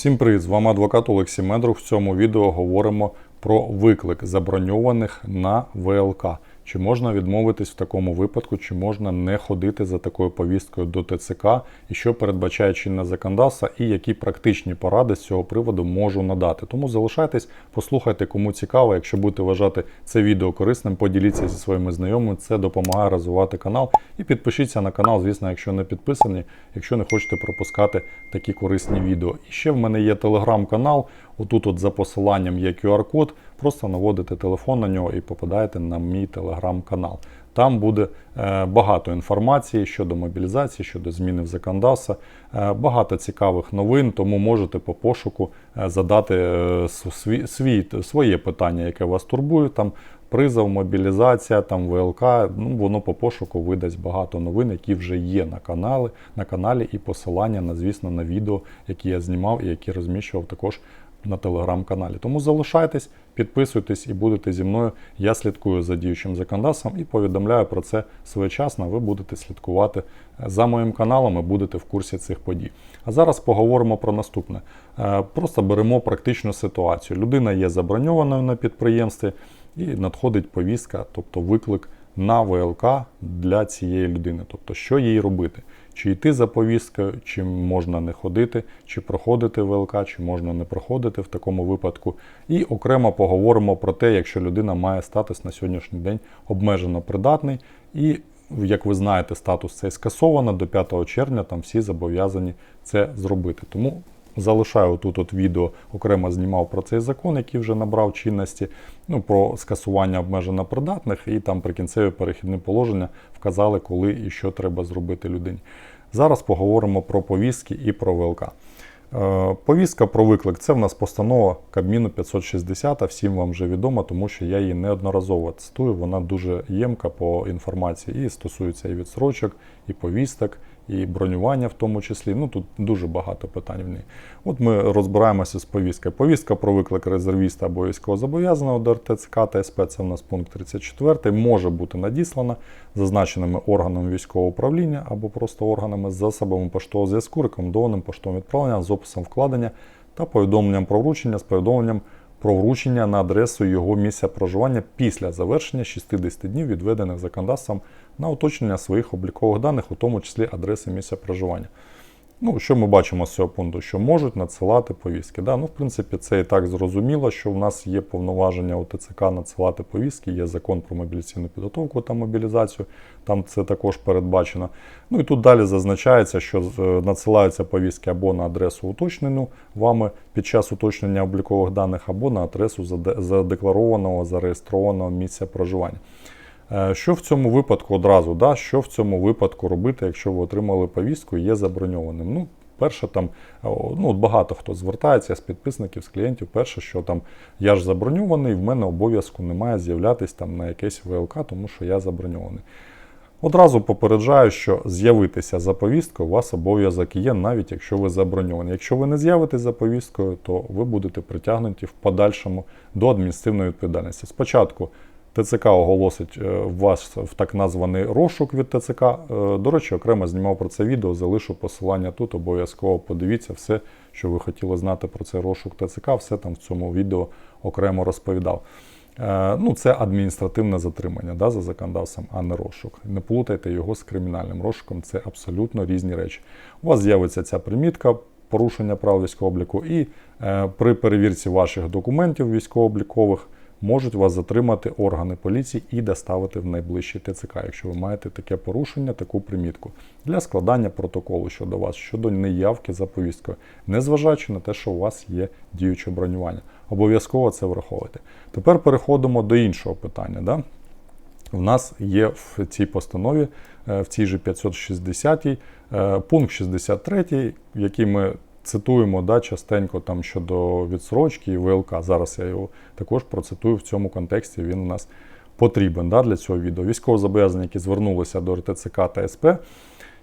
Всім привіт! З вами адвокат Олексій Медрук. В цьому відео говоримо про виклик заброньованих на ВЛК. Чи можна відмовитись в такому випадку, чи можна не ходити за такою повісткою до ТЦК, і що передбачає чинне законодавство, і які практичні поради з цього приводу можу надати. Тому залишайтесь, послухайте, кому цікаво. Якщо будете вважати це відео корисним, поділіться зі своїми знайомими. Це допомагає розвивати канал. І підпишіться на канал, звісно, якщо не підписані, якщо не хочете пропускати такі корисні відео. І ще в мене є телеграм-канал. Отут, от за посиланням є QR-код, просто наводите телефон на нього і попадаєте на мій телеграм-канал. Там буде е, багато інформації щодо мобілізації, щодо зміни в законодавство, е, багато цікавих новин, тому можете по пошуку е, задати свій, свій, своє питання, яке вас турбує. Там призов, мобілізація, там ВЛК. Ну, воно по пошуку видасть багато новин, які вже є на каналі, на каналі, і посилання на, звісно, на відео, які я знімав і які розміщував також на телеграм-каналі. Тому залишайтесь, підписуйтесь і будете зі мною. Я слідкую за діючим законодавством і повідомляю про це своєчасно. Ви будете слідкувати за моїм каналом і будете в курсі цих подій. А зараз поговоримо про наступне. Е, Просто беремо практичну ситуацію. Людина є заброньованою на підприємстві і надходить повістка, тобто виклик на ВЛК для цієї людини. Тобто, що їй робити? Чи йти за повісткою, чи можна не ходити, чи проходити ВЛК, чи можна не проходити в такому випадку. І окремо поговоримо про те, якщо людина має статус на сьогоднішній день обмежено придатний. І, як ви знаєте, статус цей скасовано до 5 червня, там всі зобов'язані це зробити. Тому Залишаю тут от відео, окремо знімав про цей закон, який вже набрав чинності, ну, про скасування обмежено придатних, і там прикінцеві перехідні положення вказали, коли і що треба зробити людині. Зараз поговоримо про повістки і про ВЛК. Е, Повістка про виклик це в нас постанова Кабміну 560, всім вам вже відомо, тому що я її неодноразово цитую. Вона дуже ємка по інформації і стосується і відсрочок, і повісток, і бронювання в тому числі. Ну тут дуже багато питань в ній. От ми розбираємося з повісткою. Повістка про виклик резервіста або військовозобов'язаного до РТЦК та СП, це в нас пункт 34, може бути надіслана зазначеними органами військового управління або просто органами з засобами поштового зв'язку, рекомендованим поштовим відправленням з описом вкладення та повідомленням про вручення з повідомленням про вручення на адресу його місця проживання після завершення 60 днів, відведених законодавством на уточнення своїх облікових даних, у тому числі адреси місця проживання. Ну, що ми бачимо з цього пункту, що можуть надсилати повістки. Да? Ну, в принципі, це і так зрозуміло, що в нас є повноваження у ТЦК надсилати повістки, є закон про мобілізаційну підготовку та мобілізацію, там це також передбачено. Ну і тут далі зазначається, що е, надсилаються повістки або на адресу уточнену вами під час уточнення облікових даних, або на адресу задекларованого, зареєстрованого місця проживання. Е, що в цьому випадку одразу, да, що в цьому випадку робити, якщо ви отримали повістку і є заброньованим? Ну, Перше, там ну багато хто звертається з підписників, з клієнтів. Перше, що там я ж заброньований, в мене обов'язку немає з'являтися там на якесь ВЛК, тому що я заброньований. Одразу попереджаю, що з'явитися за повісткою у вас обов'язок є, навіть якщо ви заброньовані. Якщо ви не з'явитесь за повісткою, то ви будете притягнуті в подальшому до адміністративної відповідальності. Спочатку ТЦК оголосить е, вас в так названий розшук від ТЦК. Е, до речі, окремо знімав про це відео, залишу посилання тут. Обов'язково подивіться все, що ви хотіли знати про цей розшук ТЦК, все там в цьому відео окремо розповідав. Е, ну, Це адміністративне затримання да, за законодавством, а не розшук. Не плутайте його з кримінальним розшуком, це абсолютно різні речі. У вас з'явиться ця примітка. Порушення прав військового обліку, і е, при перевірці ваших документів військово-облікових можуть вас затримати органи поліції і доставити в найближчий ТЦК, якщо ви маєте таке порушення, таку примітку для складання протоколу щодо вас, щодо неявки за повісткою, незважаючи на те, що у вас є діюче бронювання. Обов'язково це враховуйте. Тепер переходимо до іншого питання. Да? В нас є в цій постанові, е, в цій же 560 й е, пункт 63, який ми цитуємо да, частенько там щодо відсрочки і ВЛК. Зараз я його також процитую в цьому контексті. Він у нас потрібен да, для цього відео. Військовозобов'язані, які звернулися до РТЦК та СП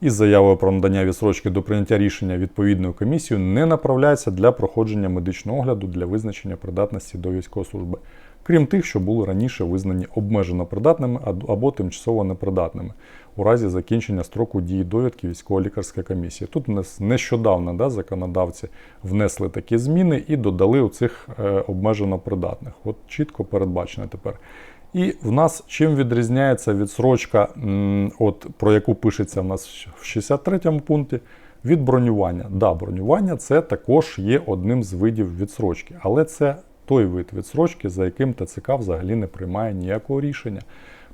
із заявою про надання відсрочки до прийняття рішення відповідною комісією, не направляються для проходження медичного огляду для визначення придатності до військової служби. Крім тих, що були раніше визнані обмежено придатними або тимчасово непридатними у разі закінчення строку дії довідки військово-лікарської комісії. Тут нещодавно да, законодавці внесли такі зміни і додали у цих е, обмежено придатних. От чітко передбачено тепер. І в нас чим відрізняється відсрочка, от, про яку пишеться в нас в 63 пункті, від бронювання. Да, бронювання це також є одним з видів відсрочки, але це той вид відсрочки, за яким ТЦК взагалі не приймає ніякого рішення.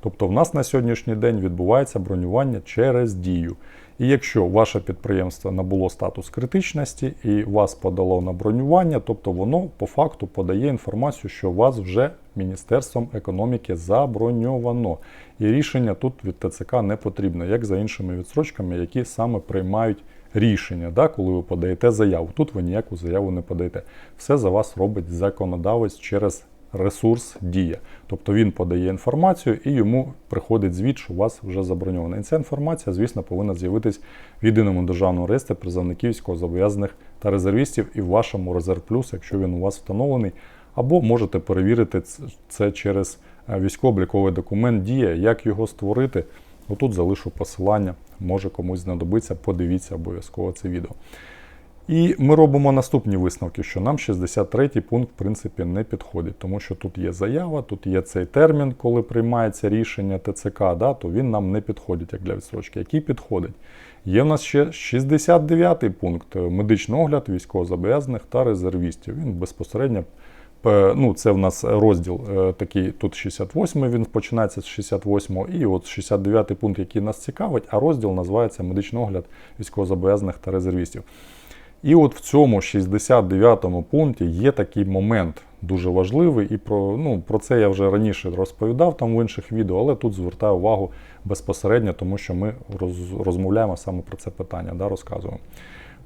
Тобто в нас на сьогоднішній день відбувається бронювання через дію. І якщо ваше підприємство набуло статус критичності і вас подало на бронювання, тобто воно по факту подає інформацію, що вас вже Міністерством економіки заброньовано. І рішення тут від ТЦК не потрібно, як за іншими відсрочками, які саме приймають рішення, да, коли ви подаєте заяву. Тут ви ніяку заяву не подаєте. Все за вас робить законодавець через ресурс дія. Тобто він подає інформацію і йому приходить звіт, що у вас вже заброньовано. І ця інформація, звісно, повинна з'явитись в єдиному державному реєстрі призовників військовозобов'язаних та резервістів і в вашому резерв плюс, якщо він у вас встановлений. Або можете перевірити це через е, військово-обліковий документ Дія, як його створити. Отут залишу посилання, може комусь знадобиться, подивіться обов'язково це відео. І ми робимо наступні висновки, що нам 63 пункт, в принципі, не підходить, тому що тут є заява, тут є цей термін, коли приймається рішення ТЦК, да, то він нам не підходить як для відстрочки. Який підходить? Є в нас ще 69 пункт медичний огляд військовозобов'язаних та резервістів. Він безпосередньо ну, це в нас розділ е, такий, тут 68 він починається з 68 і от 69 пункт, який нас цікавить, а розділ називається медичний огляд військовозобов'язаних та резервістів. І от в цьому 69 пункті є такий момент дуже важливий, і про, ну, про це я вже раніше розповідав там в інших відео, але тут звертаю увагу безпосередньо, тому що ми роз, розмовляємо саме про це питання, да, розказуємо.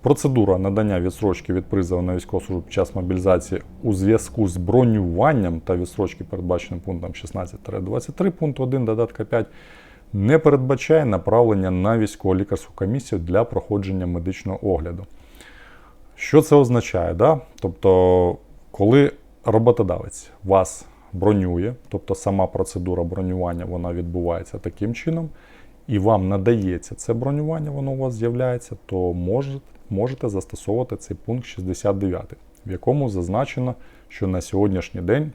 Процедура надання відсрочки від призову на військову службу під час мобілізації у зв'язку з бронюванням та відсрочки, передбаченим пунктом 16-23 пункту 1 додатка 5, не передбачає направлення на військово-лікарську комісію для проходження медичного огляду. Що це означає? Да? Тобто, коли роботодавець вас бронює, тобто сама процедура бронювання вона відбувається таким чином, і вам надається це бронювання, воно у вас з'являється, то може, можете застосовувати цей пункт 69, в якому зазначено, що на сьогоднішній день,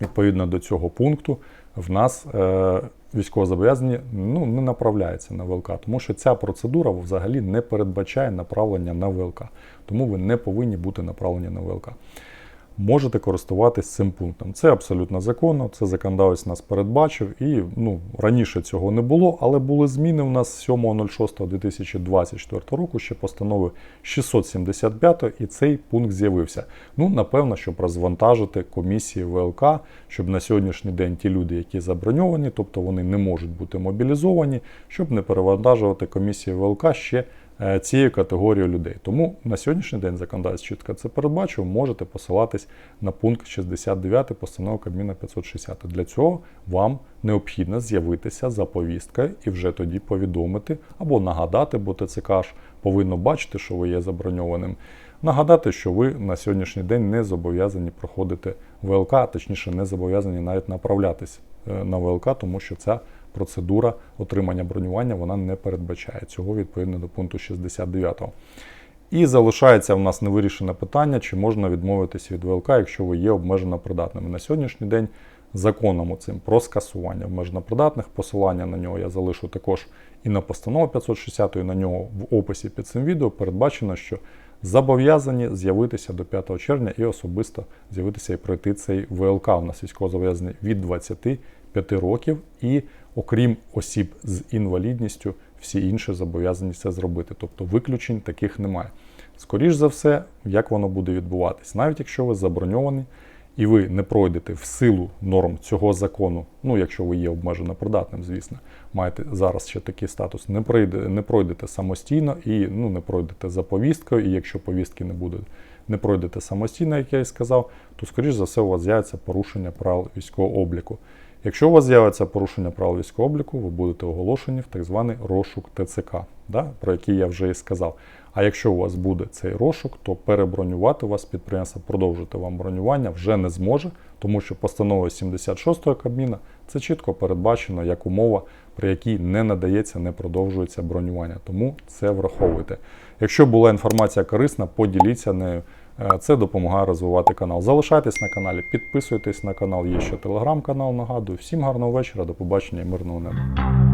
відповідно до цього пункту, в нас е, військовозобов'язані ну, не направляються на ВЛК, тому що ця процедура взагалі не передбачає направлення на ВЛК. Тому ви не повинні бути направлені на ВЛК. Можете користуватись цим пунктом. Це абсолютно законно, це законодавець нас передбачив. І ну, раніше цього не було, але були зміни в нас 7.06.2024 року, ще постанови 675, і цей пункт з'явився. Ну, напевно, щоб розвантажити комісії ВЛК, щоб на сьогоднішній день ті люди, які заброньовані, тобто вони не можуть бути мобілізовані, щоб не перевантажувати комісії ВЛК ще цією категорією людей. Тому на сьогоднішній день законодавець чітко це передбачив, можете посилатись на пункт 69 постанови Кабміна 560. Для цього вам необхідно з'явитися за повісткою і вже тоді повідомити або нагадати, бо ТЦК ж повинно бачити, що ви є заброньованим. Нагадати, що ви на сьогоднішній день не зобов'язані проходити ВЛК, а точніше не зобов'язані навіть направлятись е, на ВЛК, тому що ця процедура отримання бронювання вона не передбачає цього відповідно до пункту 69. І залишається в нас невирішене питання, чи можна відмовитися від ВЛК, якщо ви є обмежено придатними. На сьогоднішній день законом цим про скасування обмежено придатних, посилання на нього я залишу також і на постанову 560, і на нього в описі під цим відео передбачено, що зобов'язані з'явитися до 5 червня і особисто з'явитися і пройти цей ВЛК. У нас військовозобов'язаний від 25 років, і окрім осіб з інвалідністю, всі інші зобов'язані це зробити. Тобто виключень таких немає. Скоріше за все, як воно буде відбуватись, навіть якщо ви заброньовані і ви не пройдете в силу норм цього закону, ну якщо ви є обмежено придатним, звісно, маєте зараз ще такий статус, не пройде, не пройдете самостійно і ну, не пройдете за повісткою, і якщо повістки не буде, не пройдете самостійно, як я і сказав, то скоріш за все у вас з'явиться порушення правил військового обліку. Якщо у вас з'явиться порушення правил військового обліку, ви будете оголошені в так званий розшук ТЦК, да, про який я вже і сказав. А якщо у вас буде цей розшук, то перебронювати вас підприємство, продовжити вам бронювання вже не зможе, тому що постановою 76 Кабміна це чітко передбачено як умова, при якій не надається, не продовжується бронювання. Тому це враховуйте. Якщо була інформація корисна, поділіться нею. Е, Це допомагає розвивати канал. Залишайтесь на каналі, підписуйтесь на канал. Є ще телеграм-канал. Нагадую. Всім гарного вечора, до побачення і мирного неба.